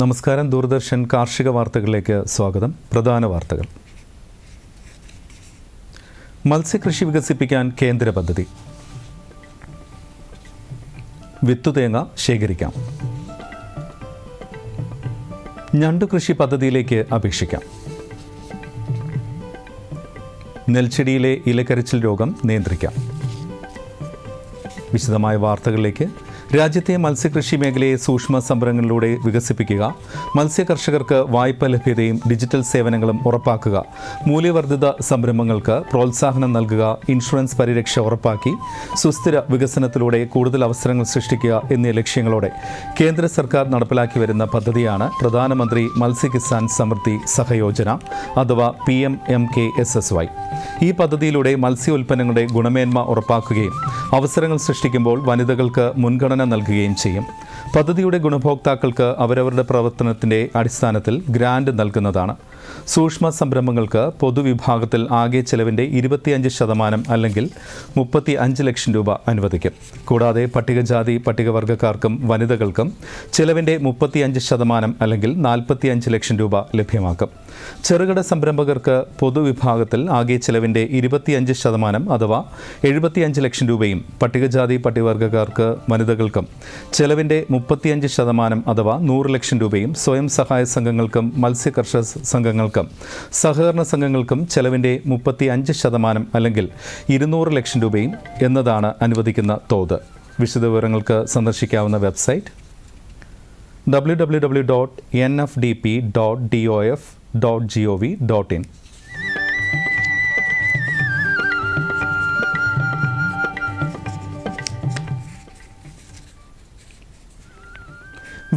നമസ്കാരം. ദൂരദർശൻ കാർഷിക വാർത്തകളിലേക്ക് സ്വാഗതം. പ്രധാന വാർത്തകൾ. മത്സ്യകൃഷി വികസിപ്പിക്കാൻ കേന്ദ്ര പദ്ധതി. വിത്തുതേങ്ങ ശേഖരിക്കാം. ഞണ്ടുകൃഷി പദ്ധതിയിലേക്ക് അപേക്ഷിക്കാം. നെൽച്ചെടിയിലെ ഇലക്കരച്ചിൽ രോഗം നിയന്ത്രിക്കാം. വിശദമായ വാർത്തകളിലേക്ക് രാജ്യത്തെ മത്സ്യകൃഷി മേഖലയെ സൂക്ഷ്മ സംരംഭങ്ങളിലൂടെ വികസിപ്പിക്കുക മത്സ്യ കർഷകർക്ക് വായ്പ ലഭ്യതയും ഡിജിറ്റൽ സേവനങ്ങളും ഉറപ്പാക്കുക മൂല്യവർദ്ധിത സംരംഭങ്ങൾക്ക് പ്രോത്സാഹനം നൽകുക ഇൻഷുറൻസ് പരിരക്ഷ ഉറപ്പാക്കി സുസ്ഥിര വികസനത്തിലൂടെ കൂടുതൽ അവസരങ്ങൾ സൃഷ്ടിക്കുക എന്നീ ലക്ഷ്യങ്ങളോടെ കേന്ദ്ര സർക്കാർ നടപ്പിലാക്കി വരുന്ന പദ്ധതിയാണ് പ്രധാനമന്ത്രി മത്സ്യ കിസാൻ സമൃദ്ധി സഹയോജന അഥവാ P M M K S S Y. ഈ പദ്ധതിയിലൂടെ മത്സ്യ ഉൽപ്പന്നങ്ങളുടെ ഗുണമേന്മ ഉറപ്പാക്കുകയും അവസരങ്ങൾ സൃഷ്ടിക്കുമ്പോൾ വനിതകൾക്ക് മുൻഗണന നൽകുകയും ചെയ്യും. പദ്ധതിയുടെ ഗുണഭോക്താക്കൾക്ക് അവരവരുടെ പ്രവർത്തനത്തിന്റെ അടിസ്ഥാനത്തിൽ ഗ്രാൻഡ് നൽകുന്നതാണ്. സൂക്ഷ്മ സംരംഭങ്ങൾക്ക് പൊതുവിഭാഗത്തിൽ ആകെ ചെലവിന്റെ ഇരുപത്തിയഞ്ച് ശതമാനം അല്ലെങ്കിൽ മുപ്പത്തി അഞ്ച് ലക്ഷം രൂപ അനുവദിക്കും. കൂടാതെ പട്ടികജാതി പട്ടികവർഗക്കാർക്കും വനിതകൾക്കും ചെലവിന്റെ മുപ്പത്തിയഞ്ച് ശതമാനം അല്ലെങ്കിൽ നാൽപ്പത്തിയഞ്ച് ലക്ഷം രൂപ ലഭ്യമാക്കും. ചെറുകിട സംരംഭകർക്ക് പൊതുവിഭാഗത്തിൽ ആകെ ചെലവിന്റെ ഇരുപത്തിയഞ്ച് ശതമാനം അഥവാ എഴുപത്തിയഞ്ച് ലക്ഷം രൂപയും പട്ടികജാതി പട്ടികവർഗക്കാർക്ക് വനിതകൾക്കും ചെലവിന്റെ മുപ്പത്തിയഞ്ച് ശതമാനം അഥവാ നൂറ് ലക്ഷം രൂപയും സ്വയം സഹായ സംഘങ്ങൾക്കും മത്സ്യ കർഷക സംഘങ്ങൾക്കും സഹകരണ സംഘങ്ങൾക്കും ചെലവിന്റെ മുപ്പത്തി അഞ്ച് ശതമാനം അല്ലെങ്കിൽ ഇരുന്നൂറ് ലക്ഷം രൂപയും എന്നതാണ് അനുവദിക്കുന്ന തോത്. വിശദവിവരങ്ങൾക്ക് സന്ദർശിക്കാവുന്ന website W W W dot N F D P dot D O F dot G O V dot in.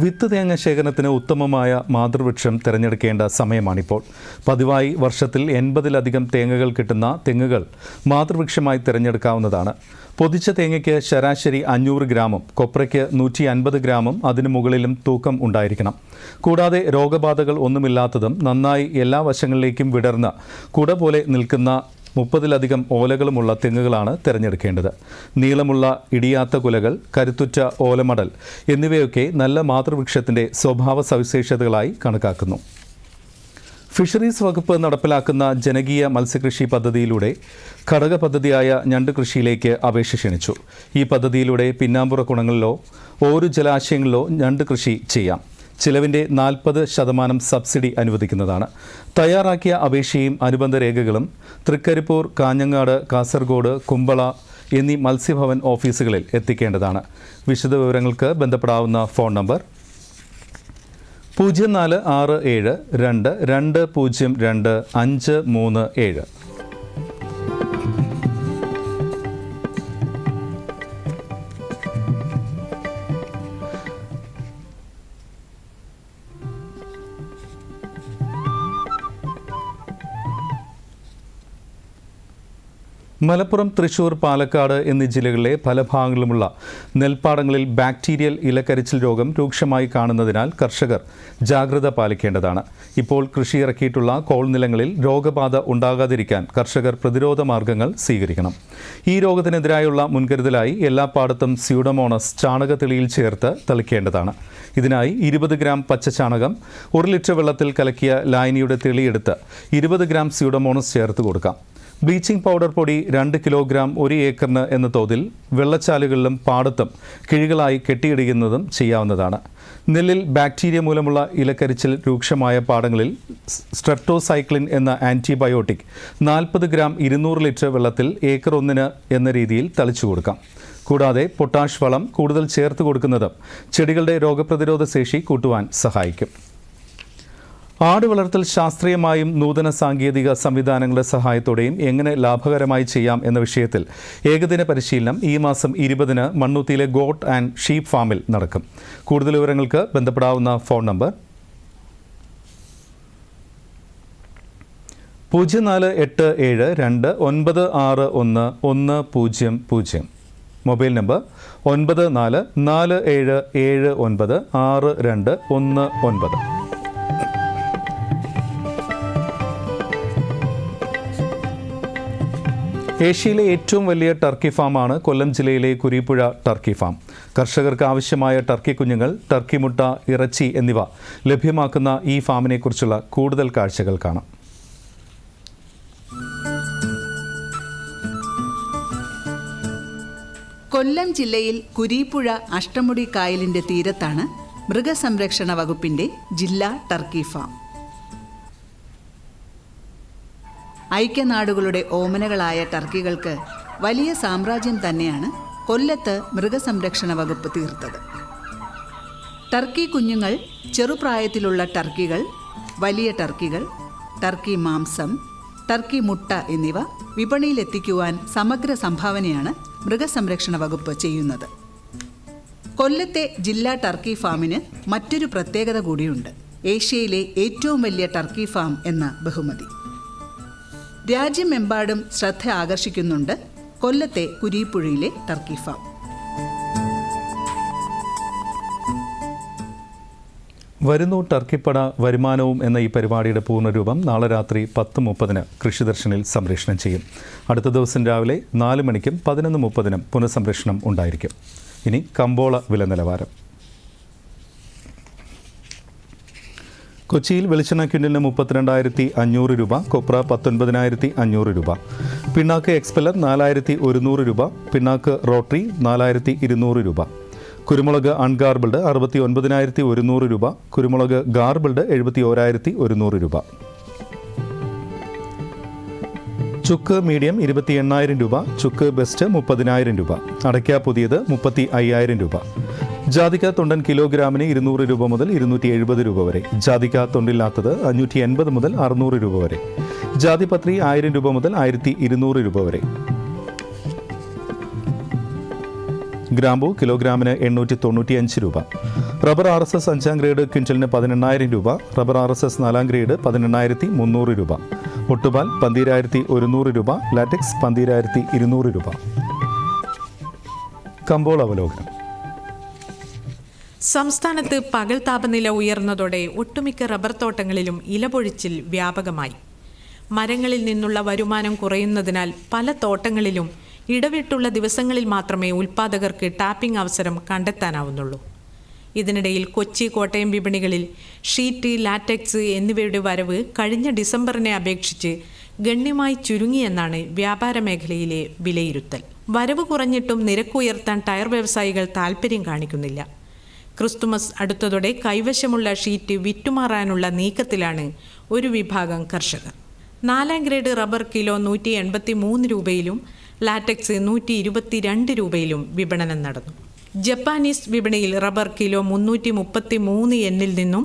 വിത്ത് തേങ്ങ ശേഖരണത്തിന് ഉത്തമമായ മാതൃവൃക്ഷം തിരഞ്ഞെടുക്കേണ്ട സമയമാണിപ്പോൾ. പതിവായി വർഷത്തിൽ എൺപതിലധികം തേങ്ങകൾ കിട്ടുന്ന തെങ്ങുകൾ മാതൃവൃക്ഷമായി തിരഞ്ഞെടുക്കാവുന്നതാണ്. പൊതിച്ച തേങ്ങയ്ക്ക് ശരാശരി അഞ്ഞൂറ് ഗ്രാമും കൊപ്രയ്ക്ക് നൂറ്റി അൻപത് ഗ്രാമും അതിനു മുകളിലും തൂക്കം ഉണ്ടായിരിക്കണം. കൂടാതെ രോഗബാധകൾ ഒന്നുമില്ലാത്തതും നന്നായി എല്ലാ വശങ്ങളിലേക്കും വിടർന്ന് കുട പോലെ നിൽക്കുന്ന മുപ്പതിലധികം ഓലകളുമുള്ള തെങ്ങുകളാണ് തിരഞ്ഞെടുക്കേണ്ടത്. നീളമുള്ള ഇടിയാത്ത കുലകൾ കരുത്തുറ്റ ഓലമടൽ എന്നിവയൊക്കെ നല്ല മാതൃവൃക്ഷത്തിന്റെ സ്വഭാവ സവിശേഷതകളായി കണക്കാക്കുന്നു. ഫിഷറീസ് വകുപ്പ് നടപ്പിലാക്കുന്ന ജനകീയ മത്സ്യകൃഷി പദ്ധതിയിലൂടെ ഘടക പദ്ധതിയായ ഞണ്ട് കൃഷിയിലേക്ക് അപേക്ഷ ക്ഷണിച്ചു. ഈ പദ്ധതിയിലൂടെ പിന്നാമ്പുറ കുണങ്ങളിലോ ഓരോ ജലാശയങ്ങളിലോ ഞണ്ട് കൃഷി ചെയ്യാം. ചിലവിന്റെ നാൽപ്പത് ശതമാനം സബ്സിഡി അനുവദിക്കുന്നതാണ്. തയ്യാറാക്കിയ അപേക്ഷയും അനുബന്ധ രേഖകളും തൃക്കരിപ്പൂർ കാഞ്ഞങ്ങാട് കാസർഗോഡ് കുമ്പള എന്നീ മത്സ്യഭവൻ ഓഫീസുകളിൽ എത്തിക്കേണ്ടതാണ്. വിശദവിവരങ്ങൾക്ക് ബന്ധപ്പെടാവുന്ന ഫോൺ നമ്പർ പൂജ്യം നാല് ആറ് ഏഴ് രണ്ട് രണ്ട് പൂജ്യം രണ്ട് അഞ്ച് മൂന്ന് ഏഴ്. മലപ്പുറം തൃശൂർ പാലക്കാട് എന്നീ ജില്ലകളിലെ പല ഭാഗങ്ങളിലുമുള്ള നെൽപ്പാടങ്ങളിൽ ബാക്ടീരിയൽ ഇലക്കരിച്ചിൽ രോഗം രൂക്ഷമായി കാണുന്നതിനാൽ കർഷകർ ജാഗ്രത പാലിക്കേണ്ടതാണ്. ഇപ്പോൾ കൃഷിയിറക്കിയിട്ടുള്ള കോൾ നിലങ്ങളിൽ രോഗബാധ ഉണ്ടാകാതിരിക്കാൻ കർഷകർ പ്രതിരോധ മാർഗങ്ങൾ സ്വീകരിക്കണം. ഈ രോഗത്തിനെതിരായുള്ള മുൻകരുതലായി എല്ലാ പാടത്തും സ്യൂഡമോണസ് ചാണകത്തെളിയിൽ ചേർത്ത് തളിക്കേണ്ടതാണ്. ഇതിനായി ഇരുപത് ഗ്രാം പച്ച ചാണകം ഒരു ലിറ്റർ വെള്ളത്തിൽ കലക്കിയ ലായനിയുടെ തെളിയെടുത്ത് ഇരുപത് ഗ്രാം സ്യൂഡമോണസ് ചേർത്ത് കൊടുക്കാം. ബ്ലീച്ചിംഗ് പൗഡർ പൊടി രണ്ട് കിലോഗ്രാം ഒരു ഏക്കറിന് എന്ന തോതിൽ വെള്ളച്ചാലുകളിലും പാടത്തും കിഴികളായി കെട്ടിയിടുന്നതും ചെയ്യാവുന്നതാണ്. നെല്ലിൽ ബാക്ടീരിയ മൂലമുള്ള ഇലക്കരിച്ചിൽ രൂക്ഷമായ പാടങ്ങളിൽ സ്ട്രെപ്റ്റോസൈക്ലിൻ എന്ന ആന്റിബയോട്ടിക് നാൽപ്പത് ഗ്രാം ഇരുന്നൂറ് ലിറ്റർ വെള്ളത്തിൽ ഏക്കർ ഒന്നിന് എന്ന രീതിയിൽ തളിച്ചു കൊടുക്കാം. കൂടാതെ പൊട്ടാഷ് വളം കൂടുതൽ ചേർത്ത് കൊടുക്കുന്നതും ചെടികളുടെ രോഗപ്രതിരോധ ശേഷി കൂട്ടുവാൻ സഹായിക്കും. ആട് വളർത്തൽ ശാസ്ത്രീയമായും നൂതന സാങ്കേതിക സംവിധാനങ്ങളുടെ സഹായത്തോടെയും എങ്ങനെ ലാഭകരമായി ചെയ്യാം എന്ന വിഷയത്തിൽ ഏകദിന പരിശീലനം ഈ മാസം ഇരുപതിന് മണ്ണൂത്തിയിലെ ഗോട്ട് ആൻഡ് ഷീപ്പ് ഫാമിൽ നടക്കും. കൂടുതൽ വിവരങ്ങൾക്ക് ബന്ധപ്പെടാവുന്ന ഫോൺ നമ്പർ പൂജ്യം നാല് എട്ട് ഏഴ് രണ്ട് ഒൻപത് ആറ് ഒന്ന് ഒന്ന് പൂജ്യം പൂജ്യം. മൊബൈൽ നമ്പർ ഒൻപത് നാല് നാല് ഏഴ് ഏഴ് ഒൻപത് ആറ് രണ്ട് ഒന്ന് ഒൻപത്. ഏഷ്യയിലെ ഏറ്റവും വലിയ ടർക്കി ഫാമാണ് കൊല്ലം ജില്ലയിലെ കുരീപ്പുഴ ടർക്കി ഫാം. കർഷകർക്ക് ആവശ്യമായ ടർക്കി കുഞ്ഞുങ്ങൾ ടർക്കി മുട്ട ഇറച്ചി എന്നിവ ലഭ്യമാക്കുന്ന ഈ ഫാമിനെക്കുറിച്ചുള്ള കൂടുതൽ കാഴ്ചകൾ കാണാം. കൊല്ലം ജില്ലയിൽ കുരീപ്പുഴ അഷ്ടമുടി കായലിന്റെ തീരത്താണ് മൃഗസംരക്ഷണ വകുപ്പിന്റെ ജില്ലാ ടർക്കി ഫാം. ഐക്യനാടുകളുടെ ഓമനകളായ ടർക്കികൾക്ക് വലിയ സാമ്രാജ്യം തന്നെയാണ് കൊല്ലത്ത് മൃഗസംരക്ഷണ വകുപ്പ് തീർത്തത്. ടർക്കി കുഞ്ഞുങ്ങൾ ചെറുപ്രായത്തിലുള്ള ടർക്കികൾ വലിയ ടർക്കികൾ ടർക്കി മാംസം ടർക്കി മുട്ട എന്നിവ വിപണിയിലെത്തിക്കുവാൻ സമഗ്ര സംഭാവനയാണ് മൃഗസംരക്ഷണ വകുപ്പ് ചെയ്യുന്നത്. കൊല്ലത്തെ ജില്ലാ ടർക്കി ഫാമിന് മറ്റൊരു പ്രത്യേകത കൂടിയുണ്ട്. ഏഷ്യയിലെ ഏറ്റവും വലിയ ടർക്കി ഫാം എന്ന ബഹുമതി. രാജ്യമെമ്പാടും ശ്രദ്ധ ആകർഷിക്കുന്നുണ്ട് കൊല്ലത്തെ കുരീപ്പുഴയിലെ ടർക്കി വരുന്നു ടർക്കിപ്പട വരുമാനവും എന്ന ഈ പരിപാടിയുടെ പൂർണരൂപം നാളെ രാത്രി പത്ത് മുപ്പതിന് കൃഷിദർശനിൽ സംപ്രേഷണം ചെയ്യും. അടുത്ത ദിവസം രാവിലെ നാല് മണിക്കും പതിനൊന്ന് മുപ്പതിനും പുനഃസംപ്രേഷണം ഉണ്ടായിരിക്കും. ഇനി കമ്പോള വില നിലവാരം കൊച്ചിയിൽ വെളിച്ചെണ്ണ ക്വിന്റലിന് മുപ്പത്തിരണ്ടായിരത്തി അഞ്ഞൂറ് രൂപ കൊപ്ര പത്തൊൻപതിനായിരത്തി അഞ്ഞൂറ് രൂപ. പിണ്ണാക്ക് എക്സ്പെലർ നാലായിരത്തി ഒരുന്നൂറ് രൂപ പിണ്ണാക്ക് റോട്ടറി നാലായിരത്തി ഇരുന്നൂറ് രൂപ. കുരുമുളക് അൺഗാർബിൾഡ് അറുപത്തി ഒൻപതിനായിരത്തി ഒരുന്നൂറ് രൂപ കുരുമുളക് ഗാർബിൾഡ് എഴുപത്തി ഓരായിരത്തി ഒരുന്നൂറ് രൂപ. ചുക്ക് മീഡിയം ഇരുപത്തി എണ്ണായിരം രൂപ ചുക്ക് ബെസ്റ്റ് മുപ്പതിനായിരം രൂപ അടയ്ക്ക പുതിയത് മുപ്പത്തി അയ്യായിരം രൂപ. ജാതിക്ക തൊണ്ടൻ കിലോഗ്രാമിന് ഇരുന്നൂറ് രൂപ മുതൽ ഇരുന്നൂറ്റി എഴുപത് രൂപ വരെ. ജാതിക്ക തൊണ്ടില്ലാത്തത് അഞ്ഞൂറ്റി എൺപത് മുതൽ അറുന്നൂറ് രൂപ വരെ. ജാതിപത്രി ആയിരം രൂപ മുതൽ ആയിരത്തി ഇരുന്നൂറ് രൂപ വരെ. ഗ്രാമ്പു കിലോഗ്രാമിന് എണ്ണൂറ്റി തൊണ്ണൂറ്റി അഞ്ച് രൂപ. റബ്ബർ ആർ എസ് എസ് അഞ്ചാം ഗ്രേഡ് ക്വിന്റലിന് പതിനെണ്ണായിരം രൂപ. റബ്ബർ ആർ എസ് എസ് നാലാം ഗ്രേഡ് പതിനെണ്ണായിരത്തി മുന്നൂറ് രൂപ. ഒട്ടുപാൽ പന്തീരായിരത്തി ഒരുന്നൂറ് രൂപ. ലാറ്റക്സ് പന്തീരായിരത്തി ഇരുന്നൂറ് രൂപ. കമ്പോൾ അവലോകനം. സംസ്ഥാനത്ത് പകൽ താപനില ഉയർന്നതോടെ ഒട്ടുമിക്ക റബ്ബർ തോട്ടങ്ങളിലും ഇലപൊഴിച്ചിൽ വ്യാപകമായി. മരങ്ങളിൽ നിന്നുള്ള വരുമാനം കുറയുന്നതിനാൽ പല തോട്ടങ്ങളിലും ഇടവിട്ടുള്ള ദിവസങ്ങളിൽ മാത്രമേ ഉൽപ്പാദകർക്ക് ടാപ്പിംഗ് അവസരം കണ്ടെത്താനാവുന്നുള്ളൂ. ഇതിനിടയിൽ കൊച്ചി കോട്ടയം വിപണികളിൽ ഷീറ്റ് ലാറ്റക്സ് എന്നിവയുടെ വരവ് കഴിഞ്ഞ ഡിസംബറിനെ അപേക്ഷിച്ച് ഗണ്യമായി ചുരുങ്ങിയെന്നാണ് വ്യാപാര മേഖലയിലെ വിലയിരുത്തൽ. വരവ് കുറഞ്ഞിട്ടും നിരക്കുയർത്താൻ ടയർ വ്യവസായികൾ താൽപ്പര്യം കാണിക്കുന്നില്ല. ക്രിസ്തുമസ് അടുത്തതോടെ കൈവശമുള്ള ഷീറ്റ് വിറ്റുമാറാനുള്ള നീക്കത്തിലാണ് ഒരു വിഭാഗം കർഷകർ. നാലാം ഗ്രേഡ് റബ്ബർ കിലോ നൂറ്റി എൺപത്തി മൂന്ന് രൂപയിലും ലാറ്റക്സ് നൂറ്റി ഇരുപത്തിരണ്ട് രൂപയിലും വിപണനം നടന്നു. ജപ്പാനീസ് വിപണിയിൽ റബ്ബർ കിലോ മുന്നൂറ്റി മുപ്പത്തി മൂന്ന് എന്നിൽ നിന്നും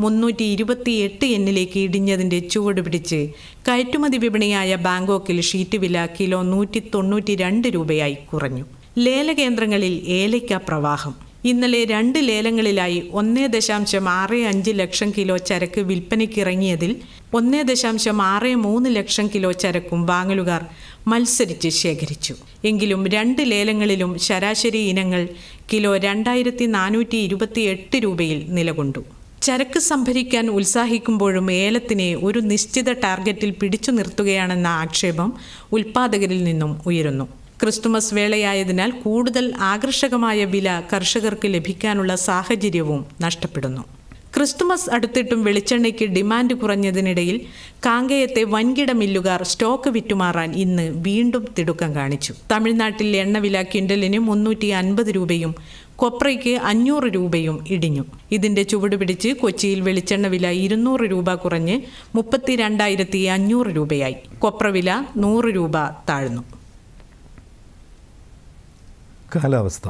മുന്നൂറ്റി ഇരുപത്തി എട്ട് എന്നിലേക്ക് ഇടിഞ്ഞതിന്റെ ചുവട് പിടിച്ച് കയറ്റുമതി വിപണിയായ ബാങ്കോക്കിൽ ഷീറ്റ് വില കിലോ നൂറ്റി തൊണ്ണൂറ്റി രണ്ട് രൂപയായി കുറഞ്ഞു. ലേലകേന്ദ്രങ്ങളിൽ ഏലയ്ക്ക പ്രവാഹം. ഇന്നലെ രണ്ട് ലേലങ്ങളിലായി ഒന്നേ ദശാംശം ആറ് അഞ്ച് ലക്ഷം കിലോ ചരക്ക് വിൽപ്പനയ്ക്കിറങ്ങിയതിൽ ഒന്നേ ദശാംശം ആറ് മൂന്ന് ലക്ഷം കിലോ ചരക്കും വാങ്ങലുകാർ മത്സരിച്ച് ശേഖരിച്ചു. എങ്കിലും രണ്ട് ലേലങ്ങളിലും ശരാശരി ഇനങ്ങൾ കിലോ രണ്ടായിരത്തി നാനൂറ്റി ഇരുപത്തി എട്ട് രൂപയിൽ നിലകൊണ്ടു. ചരക്ക് സംഭരിക്കാൻ ഉത്സാഹിക്കുമ്പോഴും ഏലത്തിനെ ഒരു നിശ്ചിത ടാർഗറ്റിൽ പിടിച്ചു നിർത്തുകയാണെന്ന ആക്ഷേപം ഉൽപ്പാദകരിൽ നിന്നും ഉയരുന്നു. ക്രിസ്തുമസ് വേളയായതിനാൽ കൂടുതൽ ആകർഷകമായ വില കർഷകർക്ക് ലഭിക്കാനുള്ള സാഹചര്യവും നഷ്ടപ്പെടുന്നു. ക്രിസ്തുമസ് അടുത്തിട്ടും വെളിച്ചെണ്ണയ്ക്ക് ഡിമാൻഡ് കുറഞ്ഞതിനിടയിൽ കാങ്കയത്തെ വൻകിട മില്ലുകാർ സ്റ്റോക്ക് വിറ്റുമാറാൻ ഇന്ന് വീണ്ടും തിടുക്കം കാണിച്ചു. തമിഴ്നാട്ടിൽ എണ്ണവില ക്വിന്റലിന് മുന്നൂറ്റി അൻപത് രൂപയും കൊപ്രയ്ക്ക് അഞ്ഞൂറ് രൂപയും ഇടിഞ്ഞു. ഇതിന്റെ ചുവട് പിടിച്ച് കൊച്ചിയിൽ വെളിച്ചെണ്ണ വില ഇരുന്നൂറ് രൂപ കുറഞ്ഞ് മുപ്പത്തി രണ്ടായിരത്തി അഞ്ഞൂറ് രൂപയായി. കൊപ്ര വില നൂറ് രൂപ താഴ്ന്നു. കാലാവസ്ഥ.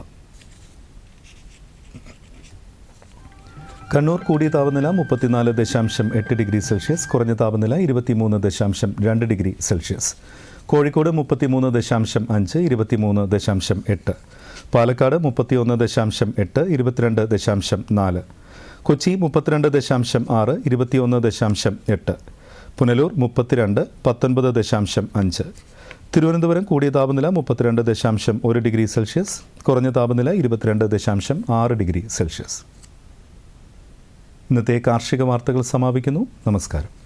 കണ്ണൂർ കൂടിയ താപനില മുപ്പത്തിനാല് ദശാംശം എട്ട് ഡിഗ്രി സെൽഷ്യസ് കുറഞ്ഞ താപനില ഇരുപത്തിമൂന്ന് ദശാംശം രണ്ട് ഡിഗ്രി സെൽഷ്യസ്. കോഴിക്കോട് മുപ്പത്തിമൂന്ന് ദശാംശം അഞ്ച് ഇരുപത്തിമൂന്ന് ദശാംശം എട്ട്. പാലക്കാട് മുപ്പത്തിയൊന്ന് ദശാംശം എട്ട് ഇരുപത്തിരണ്ട് ദശാംശം നാല്. കൊച്ചി മുപ്പത്തിരണ്ട് ദശാംശം ആറ് ഇരുപത്തിയൊന്ന് ദശാംശം എട്ട്. പുനലൂർ മുപ്പത്തിരണ്ട് പത്തൊൻപത് ദശാംശം അഞ്ച്. തിരുവനന്തപുരം കൂടിയ താപനില മുപ്പത്തിരണ്ട് ദശാംശം ഒരു ഡിഗ്രി സെൽഷ്യസ് കുറഞ്ഞ താപനില ഇരുപത്തിരണ്ട് ദശാംശം ആറ് ഡിഗ്രി സെൽഷ്യസ്. ഇന്നത്തെ കാർഷിക വാർത്തകൾ സമാപിക്കുന്നു. നമസ്കാരം.